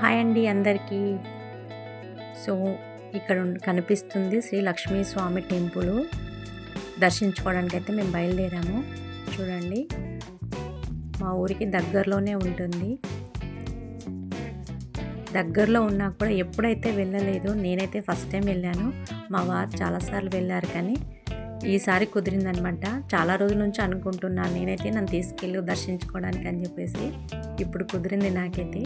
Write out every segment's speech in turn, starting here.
Hi అండి అందరికీ. So ఇక్కడ కనిపిస్తుంది శ్రీ లక్ష్మీ స్వామి టెంపుల్. దర్శించుకోవడానికి అయితే మేము బయలుదేరాము. చూడండి మా ఊరికి దగ్గరలోనే ఉంటుంది. దగ్గరలో ఉన్నా కూడా ఎప్పుడైతే వెళ్ళలేదు నేనైతే ఫస్ట్ టైం వెళ్ళాను. మా వారు చాలాసార్లు వెళ్ళారు కానీ ఈసారి కుదిరిందనమాట. చాలా రోజుల నుంచి అనుకుంటున్నాను నేనైతే నన్ను తీసుకెళ్ళి దర్శించుకోవడానికి అని చెప్పేసి. ఇప్పుడు కుదిరింది నాకైతే.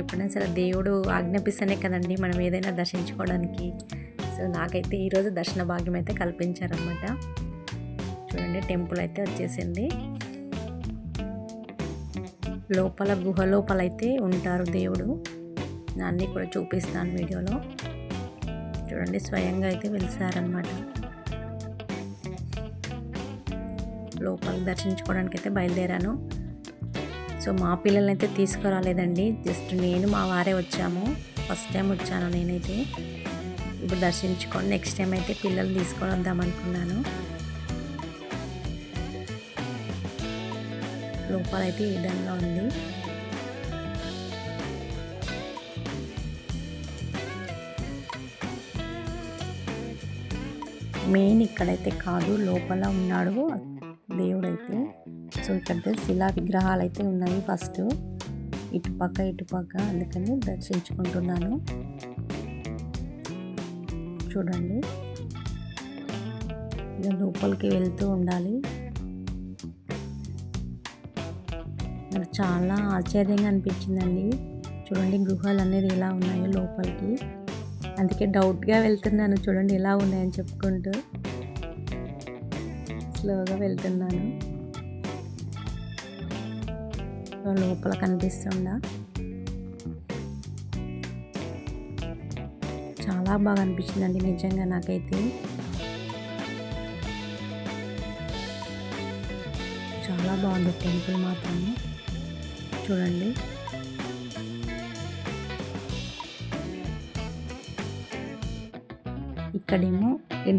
ఎప్పుడైనా సరే దేవుడు ఆజ్ఞాపిస్తేనే కదండి మనం ఏదైనా దర్శించుకోవడానికి. సో నాకైతే ఈరోజు దర్శన భాగ్యం అయితే కల్పించారనమాట చూడండి టెంపుల్ అయితే వచ్చేసింది. లోపల గుహ లోపలైతే అయితే ఉంటారు దేవుడు. అన్నీ కూడా చూపిస్తాను వీడియోలో. చూడండి స్వయంగా అయితే వెలిసారనమాట లోపల దర్శించుకోవడానికి అయితే బయలుదేరాను. సో మా పిల్లల్ని అయితే తీసుకురాలేదండి. జస్ట్ నేను మా వారే వచ్చాము. ఫస్ట్ టైం వచ్చాను నేనైతే. ఇప్పుడు దర్శించుకొని నెక్స్ట్ టైం అయితే పిల్లలు తీసుకొని వద్దాం అనుకున్నాను. లోపల అయితే ఈ విధంగా ఉంది. మెయిన్ ఇక్కడైతే కాదు లోపల ఉన్నాడు దేవుడైతే. సో ఇక్కడ శిలా విగ్రహాలు అయితే ఉన్నాయి ఫస్ట్. ఇటుపక్క ఇటుపక్క అందుకని దర్శించుకుంటున్నాను. చూడండి. ఇక లోపలికి వెళ్తూ ఉండాలి. నాకు చాలా ఆశ్చర్యంగా అనిపించిందండి. చూడండి గుహలు అనేది ఎలా ఉన్నాయో లోపలికి. అందుకే డౌట్గా వెళ్తున్నాను. చూడండి ఎలా ఉన్నాయని చెప్పుకుంటూ. స్లోగా వెళ్తున్నాను. లోపల కనిపిస్తుందా? చాలా బాగా అనిపించిందండి నిజంగా నాకైతే. చాలా బాగుంది టెంపుల్ మాత్రం. చూడండి. ఇక్కడేమో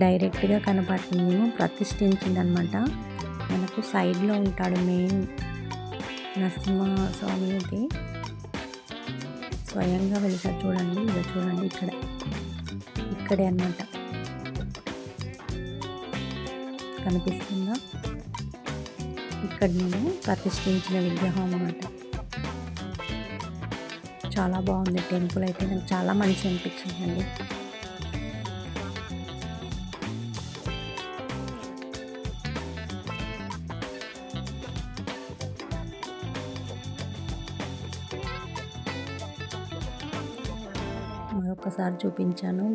డైరెక్ట్గా కనపడుతుందేమో ప్రతిష్ఠించిందనమాట. మనకు సైడ్లో ఉంటాడు మెయిన్ నరసింహస్వామి అయితే స్వయంగా వెళ్తారు చూడండి ఇక చూడండి ఇక్కడ ఇక్కడే అన్నమాట. కనిపిస్తుందా? ఇక్కడ నేను ప్రతిష్ఠించిన విగ్రహం అన్నమాట. చాలా బాగుంది టెంపుల్ అయితే నాకు చాలా మంచి అనిపించిందండి. ఒక్కసారి చూపించాను.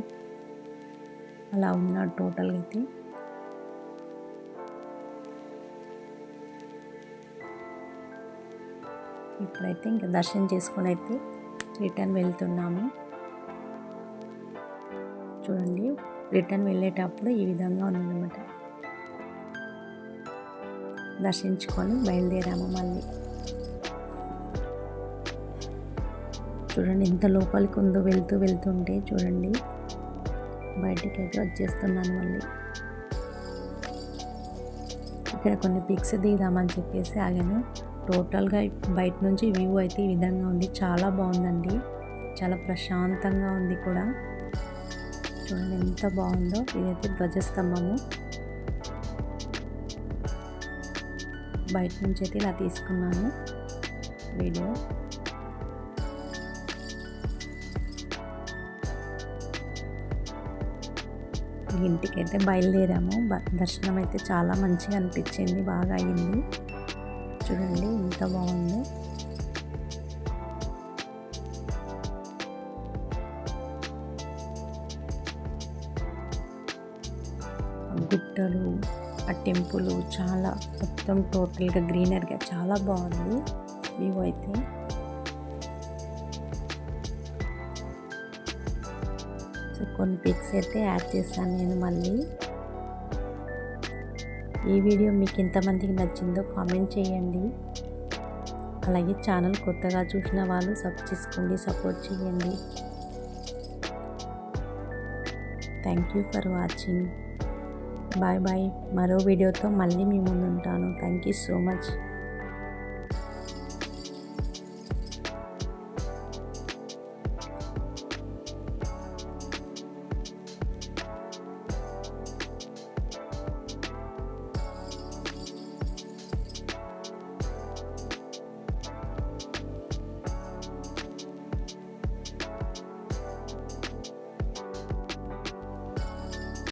అలా ఉన్నాడు టోటల్గా అయితే. ఇప్పుడైతే ఇంకా దర్శనం చేసుకొని అయితే రిటర్న్ వెళ్తున్నాము. చూడండి రిటర్న్ వెళ్ళేటప్పుడు ఈ విధంగా ఉందన్నమాట. దర్శించుకొని బయలుదేరాము మళ్ళీ. చూడండి ఎంత లోపలికి ఉందో వెళ్తూ వెళ్తుంటే చూడండి. బయటికి అయితే వచ్చేస్తున్నాను మళ్ళీ. ఇక్కడ కొన్ని పిక్స్ దిగుదామని చెప్పేసి ఆగాను. టోటల్గా బయట నుంచి వ్యూ అయితే ఈ విధంగా ఉంది. చాలా బాగుందండి. చాలా ప్రశాంతంగా ఉంది కూడా. చూడండి ఎంత బాగుందో. ఇదైతే ధ్వజస్తంభము. బయట నుంచి అయితే ఇలా తీసుకున్నాను. వీడియో. ఇంటికైతే బయలుదేరాము. బ- దర్శనం అయితే చాలా మంచిగా అనిపించింది. బాగా అయింది చూడండి ఎంత బాగుందో. గుట్టలు ఆ టెంపుల్ చాలా మొత్తం టోటల్గా గ్రీనరీగా చాలా బాగుంది. వ్యూ అయితే. సో కొన్ని పిక్స్ అయితే యాడ్ చేస్తాను నేను మళ్ళీ. ఈ వీడియో మీకు ఎంతమందికి నచ్చిందో కామెంట్ చేయండి. అలాగే ఛానల్ కొత్తగా చూసిన వాళ్ళు సబ్ చేసుకోండి సపోర్ట్ చేయండి. Thank you for watching bye bye మరో వీడియోతో మళ్ళీ మీ ముందు ఉంటాను థ్యాంక్ యూ సో మచ్